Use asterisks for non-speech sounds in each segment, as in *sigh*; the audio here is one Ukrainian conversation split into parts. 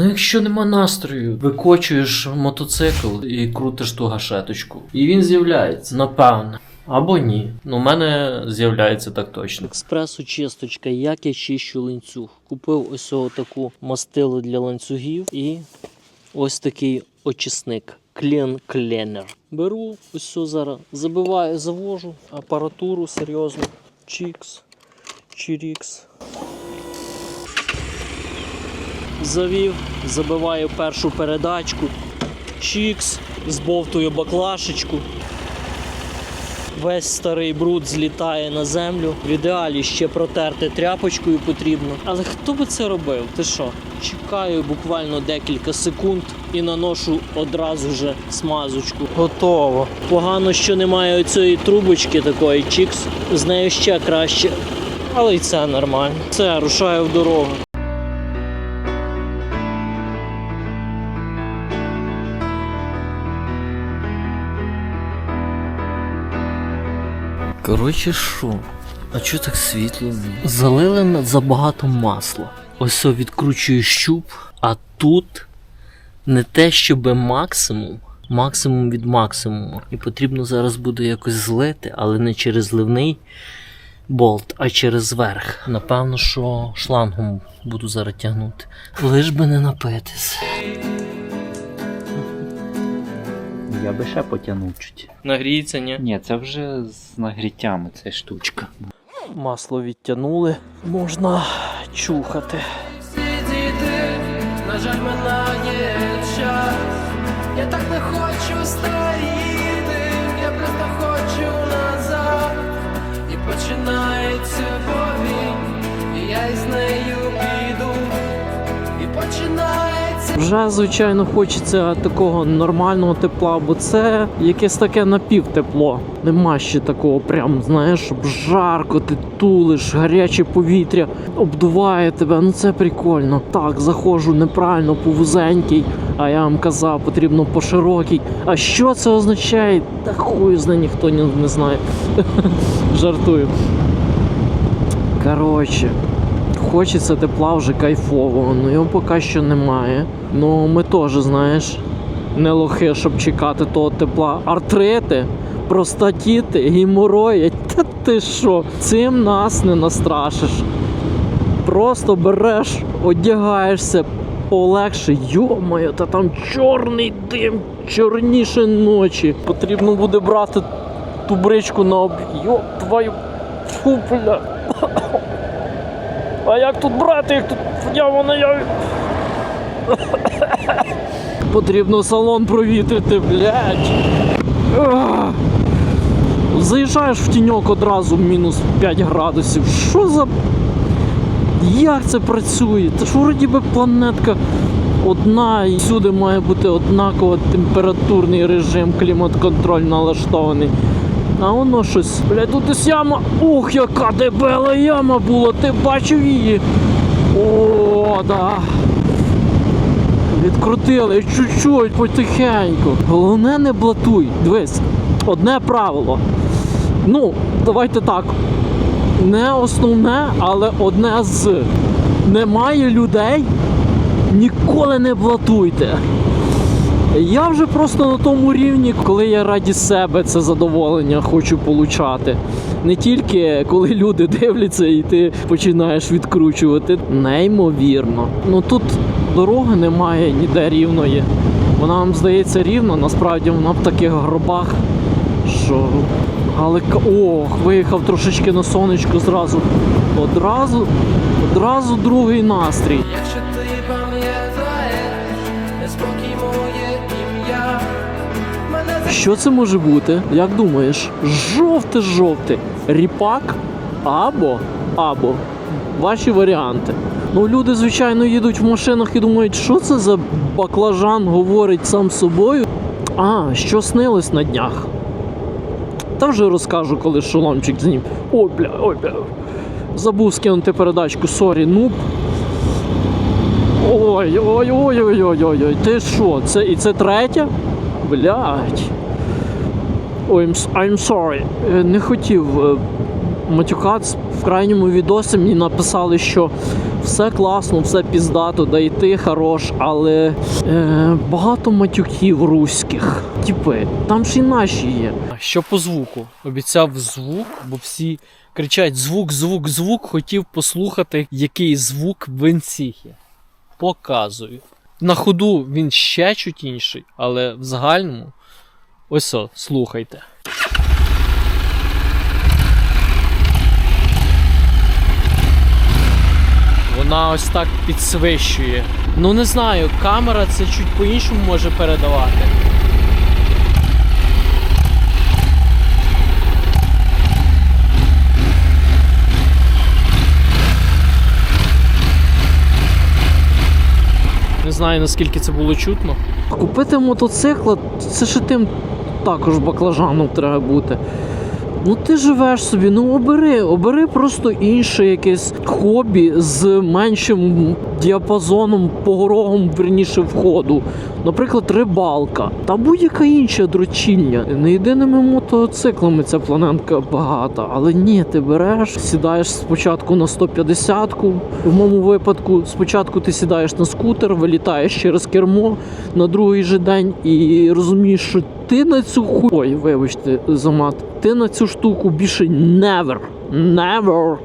Ну якщо нема настрою, викочуєш мотоцикл і крутиш ту гашеточку. І він з'являється, напевно. Або ні. Ну, у мене з'являється так точно. Експресу чисточка, як я чищу ланцюг. Купив ось таку мастилу для ланцюгів і ось такий очисник. Клен Кленер. Беру ось все зараз, забиваю, завожу апаратуру серйозно. Чікс, чирікс. Завів, забиваю першу передачку. Чікс, збовтую баклашечку. Весь старий бруд злітає на землю. В ідеалі ще протерти тряпочкою потрібно. Але хто би це робив? Ти що? Чекаю буквально декілька секунд і наношу одразу же смазочку. Готово. Погано, що немає цієї трубочки такої чікс. З нею ще краще. Але й це нормально. Це рушаю в дорогу. Коротше, що? А чого так світло? Залили забагато масла. Ось відкручую щуп, а тут не те, щоб максимум, максимум від максимуму. І потрібно зараз буде якось злити, але не через зливний болт, а через верх. Напевно, що шлангом буду зараз тягнути. Лиш би не напитись. Я би ще потягнув чуть. Нагріється, ні? Ні, це вже з нагріттями ця штучка. Масло відтягнули, можна чухати. Сидіти, на жаль, минає час. Я так не хочу старіти, я просто хочу назад. І починається Вже, звичайно, хочеться такого нормального тепла, бо це якесь таке напівтепло. Нема ще такого, прям, знаєш, щоб жарко, ти тулиш, гаряче повітря обдуває тебе. Ну це прикольно. Так, заходжу неправильно по вузенькій, а я вам казав, потрібно по широкій. А що це означає? Та хуй зна ніхто не, знає. *laughs* Жартую. Коротше. Хочеться тепла вже кайфового, ну його поки що немає. Ну ми теж, знаєш, не лохи, щоб чекати того тепла. Артрити, простатіти, геморої. *laughs* Та ти що? Цим нас не настрашиш. Просто береш, одягаєшся полегше. Йо-моє, та там чорний дим, чорніше ночі. Потрібно буде брати ту бричку на об... Йо, твою. Фу, бля. А як тут брати, як тут ява на яві? Потрібно салон провітрити, блядь. Заїжджаєш в тіньок одразу мінус 5 градусів. Що за. Як це працює? Та ж вроді би планетка одна і всюди має бути однаково температурний режим, клімат-контроль налаштований. А воно щось. Блядь, тут ось яма. Ух, яка дебела яма була, ти бачив її? О, да. Відкрутили чуть-чуть, потихеньку. Головне не блатуй. Дивись, одне правило. Ну, давайте так. Не основне, але одне з. Немає людей. Ніколи не блатуйте. Я вже просто на тому рівні, коли я раді себе це задоволення хочу получати. Не тільки коли люди дивляться і ти починаєш відкручувати. Неймовірно. Ну тут дороги немає ніде рівної. Вона вам здається рівна, насправді вона в таких гробах, що. Але ох, виїхав трошечки на сонечко зразу. Одразу, одразу другий настрій. Що це може бути? Як думаєш? Жовте-жовте. Ріпак або або ваші варіанти. Ну, люди, звичайно, їдуть в машинах і думають, що це за баклажан говорить сам собою. А, що снилось на днях? Та вже розкажу, коли шоломчик знім. Ой, бля, ой, бля. Забув скинути передачку, сорі, нуб. Ой, ой, ой, ой, ой, ой, ой. Ти що? Це і це третя? Блять. I'm, I'm sorry. Е, Не хотів е, матюкатись. В крайньому відосі мені написали, що все класно, все піздато, да і ти хорош, але е, багато матюків руських. Типи, там ж і наші є. Що по звуку? Обіцяв звук, бо всі кричать звук, звук, звук. Хотів послухати, який звук в інсіхі. Показую. На ходу він ще чуть інший, але в загальному ось о, слухайте. Вона ось так підсвищує. Ну не знаю, камера це чуть по-іншому може передавати. Не знаю наскільки це було чутно. Купити мотоцикла це ще тим також баклажаном треба бути. Ну ти живеш собі, ну обери, обери просто інше якесь хобі з меншим діапазоном, погорогом, верніше входу. Наприклад, рибалка та будь-яка інша дрочільня. Не єдиними мотоциклами ця планетка багата, але ні, ти береш, сідаєш спочатку на 150-ку. В моєму випадку, спочатку ти сідаєш на скутер, вилітаєш через кермо на другий же день і розумієш, що ти на цю хуй. Ой, вибачте, за мат. Ти на цю штуку більше never, never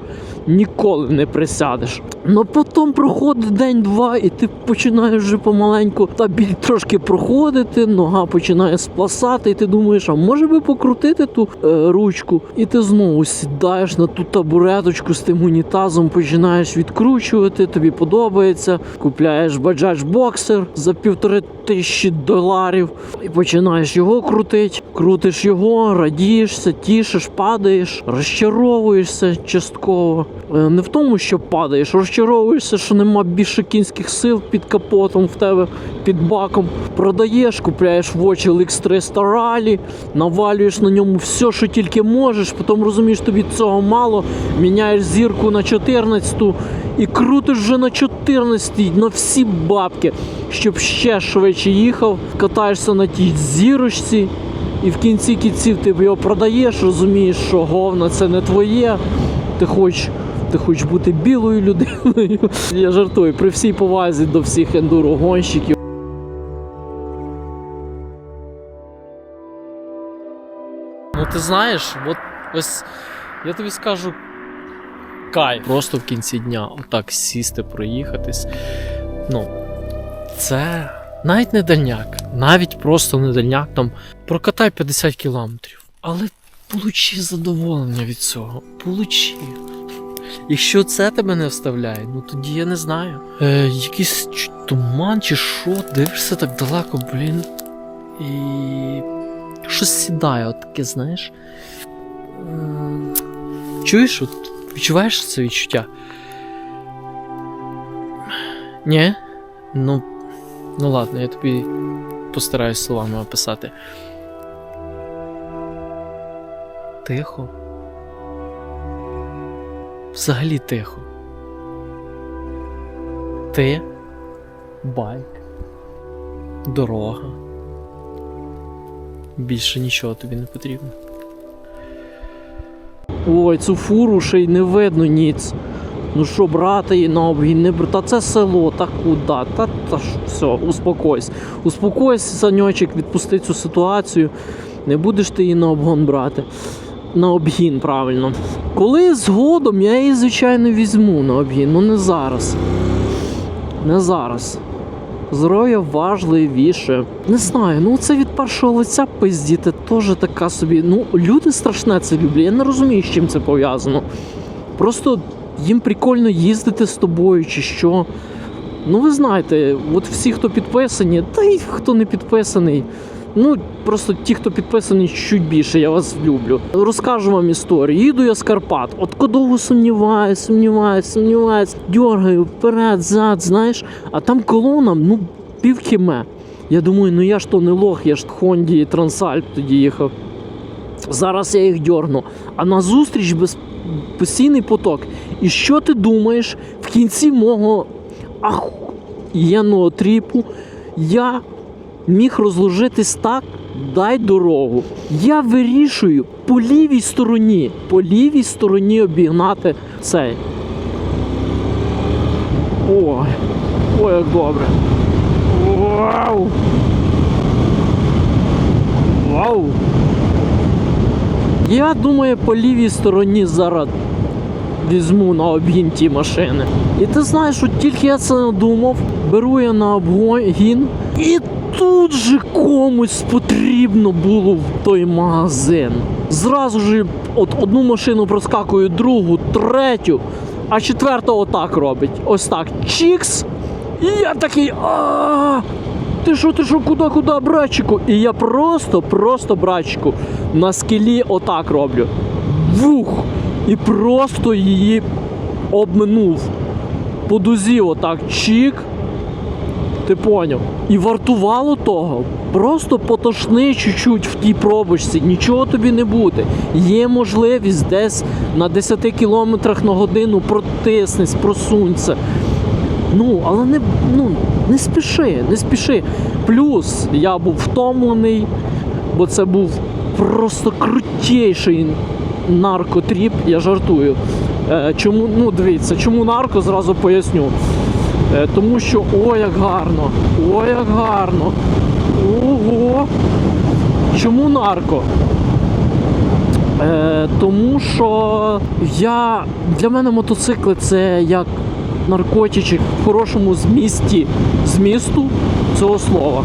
ніколи не присядеш. Ну потім проходить день-два, і ти починаєш вже помаленьку та біль трошки проходити, нога починає спласати, і ти думаєш, а може би покрутити ту е, ручку? І ти знову сідаєш на ту табуреточку з тим унітазом, починаєш відкручувати, тобі подобається. Купляєш баджач боксер за півтори тисячі доларів і починаєш його крутити. Крутиш його, радієшся, тішиш, падаєш, розчаровуєшся частково. Е, Не в тому, що падаєш, розчаровуєшся, що нема більше кінських сил під капотом в тебе, під баком. Продаєш, купляєш в очі LX300 Rally, навалюєш на ньому все, що тільки можеш, потім розумієш, тобі цього мало, міняєш зірку на 14 і крутиш вже на 14 на всі бабки, щоб ще швидше їхав, катаєшся на тій зірочці. І в кінці кінців ти його продаєш, розумієш, що говно це не твоє. Ти хочеш, ти хочеш бути білою людиною. *laughs* Я жартую, при всій повазі до всіх ендурогонщиків. Ну ти знаєш, от ось я тобі скажу кайф. Просто в кінці дня отак сісти, проїхатись. Ну, це навіть не дальняк, навіть просто не дальняк, там прокатай 50 кілометрів. Але получи задоволення від цього. Получи. Якщо це тебе не вставляє, ну тоді я не знаю. Е, якийсь туман чи що, дивишся так далеко, блін. І щось сідає, от таке, знаєш. М, Чуєш, от, відчуваєш це відчуття? Ні? Ну, ну ладно, я тобі постараюсь словами описати. Тихо. Взагалі тихо. Ти, байк, дорога. Більше нічого тобі не потрібно. Ой, цю фуру ще й не видно ніц. Ну що, брати її на обгін, не бр- Та це село, та куди? Та, та ж, все, успокойся. Успокойся, саньочек, відпусти цю ситуацію. Не будеш ти її на обгон брати. На обгін, правильно. Коли згодом я її, звичайно, візьму на обгін, ну не зараз. Не зараз. Здоров'я важливіше. Не знаю, ну це від першого лиця пиздіти теж така собі. Ну, люди страшне це люблять. Я не розумію, з чим це пов'язано. Просто їм прикольно їздити з тобою чи що. Ну, ви знаєте, от всі, хто підписані, та й хто не підписаний. Ну, просто ті, хто підписаний, чуть більше, я вас люблю. Розкажу вам історію. Їду я з Карпат. От довго сумніваюсь, сумніваюсь, сумніваюсь, дергаю вперед, зад, знаєш, а там колона, ну, пів кіме. Я думаю, ну я ж то не лох, я ж Хонді і Трансальп тоді їхав. Зараз я їх дьорну. А назустріч без постійний поток. І що ти думаєш в кінці мого ахуєнного тріпу я міг розложитись так, дай дорогу. Я вирішую по лівій стороні, по лівій стороні обігнати цей. Ой, ой, як добре. Вау! Вау! Я думаю, по лівій стороні зараз візьму на обгін ті машини. І ти знаєш, от тільки я це надумав, беру я на обгін, і тут же комусь потрібно було в той магазин. Зразу ж от одну машину проскакую, другу, третю, а четверта отак робить. Ось так. Чікс. І я такий. а ти що, ти що, куди, куди, братчику? І я просто, просто, братчику, на скелі отак роблю. Вух! І просто її обминув. По дузі отак чік. Ти поняв? І вартувало того. Просто потошни чуть-чуть в тій пробочці, нічого тобі не буде. Є можливість десь на 10 км на годину протиснись, просунься. Ну, але не, ну, не спіши, не спіши. Плюс я був втомлений, бо це був просто крутіший наркотріп, я жартую. Е, чому, ну дивіться, чому нарко, зразу поясню. Е, тому що о, як гарно, о, як гарно. Ого. Чому нарко? Е, тому що я для мене мотоцикли це як наркотичок в хорошому змісті змісту цього слова.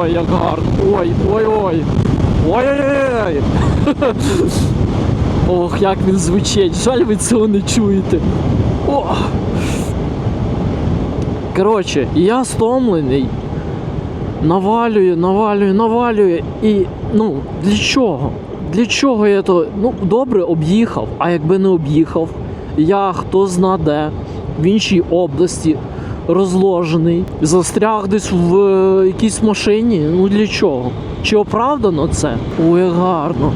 Ой, як гарно. Ой, ой, ой. Ой-ой-ой. *laughs* Ох, як він звучить. Жаль, ви цього не чуєте. Ох. Коротше, я стомлений. Навалюю, навалюю, навалюю. І ну, для чого? Для чого я то? Ну, добре, об'їхав, а якби не об'їхав, я хто зна де, в іншій області розложений, застряг десь в е, якійсь машині. Ну для чого? Чи оправдано це? Ой, гарно.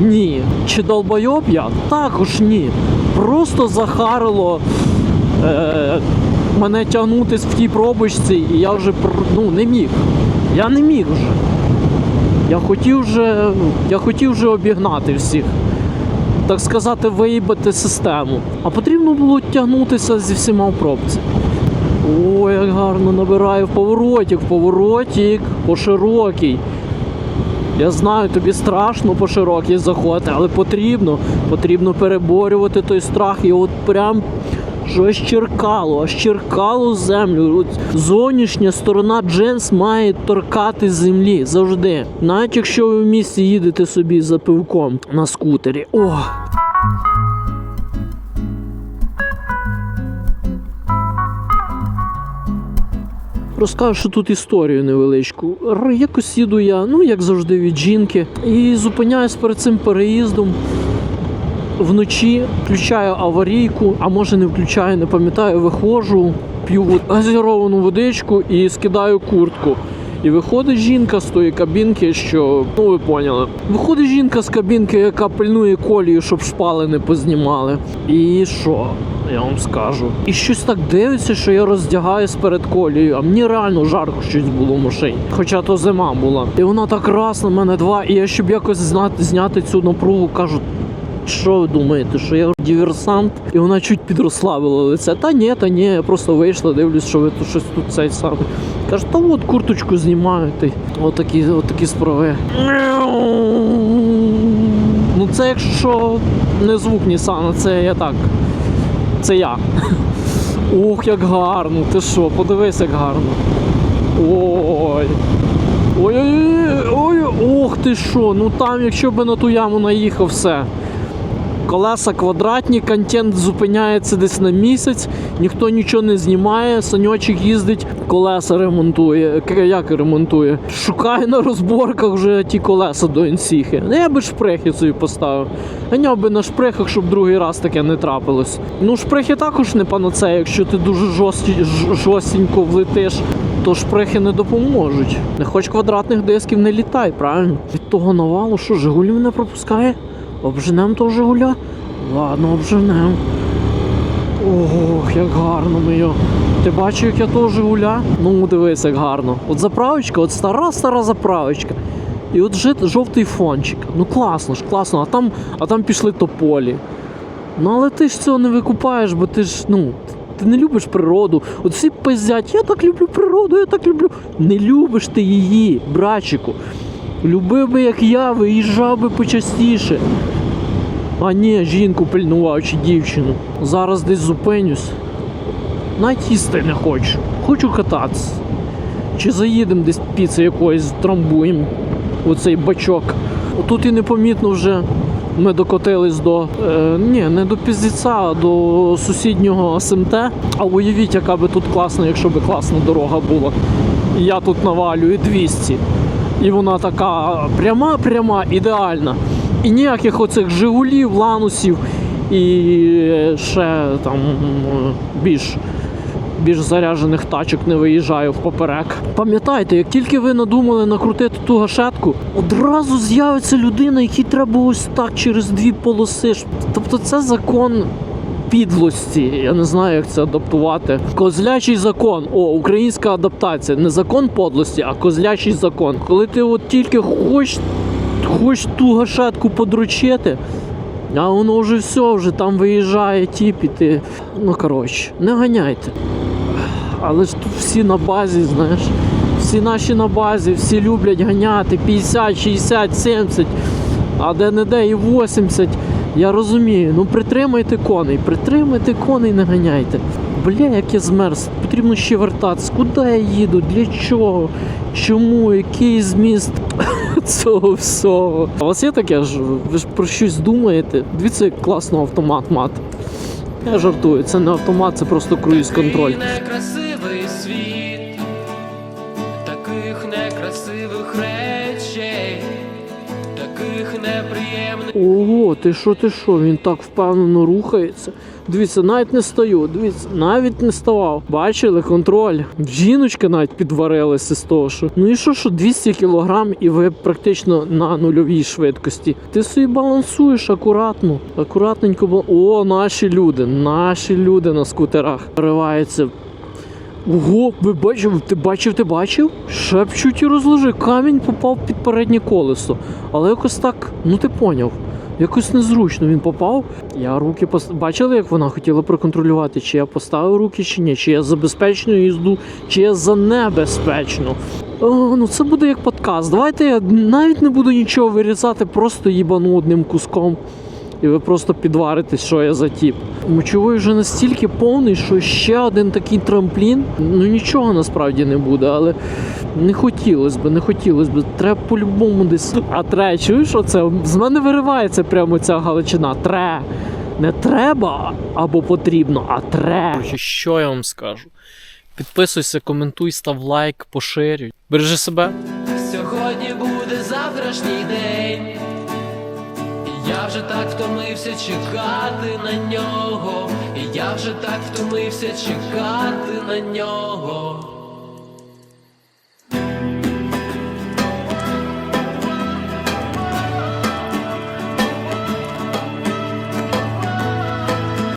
Ні. Чи долбойоб я? Також ні. Просто захарило е, мене тягнутись в тій пробочці, і я вже ну, не міг. Я не міг вже. Я хотів вже, я хотів вже обігнати всіх. Так сказати, виїбати систему. А потрібно було тягнутися зі всіма в пробці. Ой, як гарно набираю в поворотик, в поворотик, по широкій. Я знаю, тобі страшно по широкій заходити, але потрібно, потрібно переборювати той страх. І от прям що аж черкало, аж черкало землю. От зовнішня сторона джинс має торкати землі завжди. Навіть якщо ви в місті їдете собі за пивком на скутері. О! Розкажу, тут історію невеличку. Якось їду я, ну як завжди, від жінки, і зупиняюсь перед цим переїздом. Вночі включаю аварійку, а може не включаю, не пам'ятаю, виходжу, п'ю газіровану водичку і скидаю куртку. І виходить жінка з тої кабінки, що ну ви поняли. Виходить жінка з кабінки, яка пильнує колію, щоб шпали не познімали. І що? Я вам скажу. І щось так дивиться, що я роздягаюсь перед колією, а мені реально жарко щось було в машині. Хоча то зима була. І вона так раз на мене два. І я щоб якось зняти цю напругу, кажу. Що ви думаєте, що я диверсант? І вона чуть підрославила лице. Та ні, та ні, я просто вийшла, дивлюсь, що ви тут щось тут цей саме. Каже, та от курточку знімаю. Отакі, отакі справи. Ну це якщо не звук Нісана, це я так. Це я. Ох, як гарно, ти що, подивись, як гарно. Ой. Ой-ой-ой, ой, ох ти що, ну там, якщо би на ту яму наїхав, все. Колеса квадратні, контент зупиняється десь на місяць, ніхто нічого не знімає, саньочок їздить, колеса ремонтує. К- Як ремонтує? Шукає на розборках вже ті колеса до інсіхи. Ну я би шпрехи собі поставив. Ганяв би на шпрехах, щоб другий раз таке не трапилось. Ну, шпрехи також не панацея, якщо ти дуже жорсті, жорстенько влетиш, то шпрехи не допоможуть. Не хоч квадратних дисків не літай, правильно? Від того навалу, що Жигулі мене пропускає? Обженем того Жигуля? Ладно, обженем. Ох, як гарно ми його. Ти бачив, як я того Жигуля? Ну, дивись, як гарно. От заправочка, от стара-стара заправочка. І от жовтий фончик. Ну класно ж, класно. А там, а там пішли тополі. Ну але ти ж цього не викупаєш, бо ти ж, ну, ти не любиш природу. От всі пиздять, я так люблю природу, я так люблю. Не любиш ти її, братчику. Любив би, як я, виїжджав би почастіше. А ні, жінку пильнував чи дівчину. Зараз десь зупинюсь. Навіть їсти не хочу. Хочу кататися. Чи заїдемо десь піци якоїсь трамбуємо оцей бачок. Отут і непомітно вже ми докотились до. Е, ні, не до Піздіця, а до сусіднього СМТ. А уявіть, яка би тут класна, якщо би класна дорога була. Я тут навалюю 200. І вона така пряма-пряма, ідеальна. І ніяких оцих Жигулів, ланусів і ще там більш більш заряджених тачок не виїжджаю в поперек. Пам'ятайте, як тільки ви надумали накрутити ту гашетку, одразу з'явиться людина, якій треба ось так через дві полоси. Тобто це закон. Підлості, я не знаю, як це адаптувати. Козлячий закон. О, українська адаптація. Не закон подлості, а козлячий закон. Коли ти от тільки хоч, хоч ту гашетку подручити, а воно вже все, вже там виїжджає тіп і ти. Ну коротше, не ганяйте. Але ж тут всі на базі, знаєш. Всі наші на базі, всі люблять ганяти 50, 60, 70, а де не де і 80. Я розумію, ну притримайте коней, притримайте коней, не ганяйте. Бля, як я змерз, потрібно ще вертатися. Куди я їду? Для чого? Чому? Який зміст *laughs* цього всього? А у вас є таке ж? Ви ж про щось думаєте? Дивіться, як класно автомат мати. Я жартую, це не автомат, це просто круїз-контроль. Такий некрасивий світ, Ого, ти що, ти що? Він так впевнено рухається. Дивіться, навіть не стою. Дивіться, навіть не ставав. Бачили контроль. Жіночка навіть підварилася з того, що. Ну і що, що 200 кілограм, і ви практично на нульовій швидкості. Ти собі балансуєш акуратно. Акуратненько. О, наші люди, наші люди на скутерах пориваються. Ого, ви бачив, ти бачив, ти бачив? Шепчуть і розложи. Камінь попав під переднє колесо. Але якось так, ну ти поняв. Якось незручно він попав. Я руки пос... бачили, як вона хотіла проконтролювати, чи я поставив руки, чи ні, чи я за безпечну їзду, чи я за небезпечну. О, ну це буде як подкаст. Давайте я навіть не буду нічого вирізати, просто їбану одним куском. І ви просто підваритесь, що я за тіп. Мочовий вже настільки повний, що ще один такий трамплін. Ну нічого насправді не буде, але не хотілося б, не хотілося б. Треба по-любому десь. А тре, чуєш оце? З мене виривається прямо ця галичина. Тре. Не треба або потрібно, а тре. Що я вам скажу? Підписуйся, коментуй, став лайк, поширюй. Бережи себе. Сьогодні буде завтрашній день. Я вже так втомився чекати на нього. І я вже так втомився чекати на нього.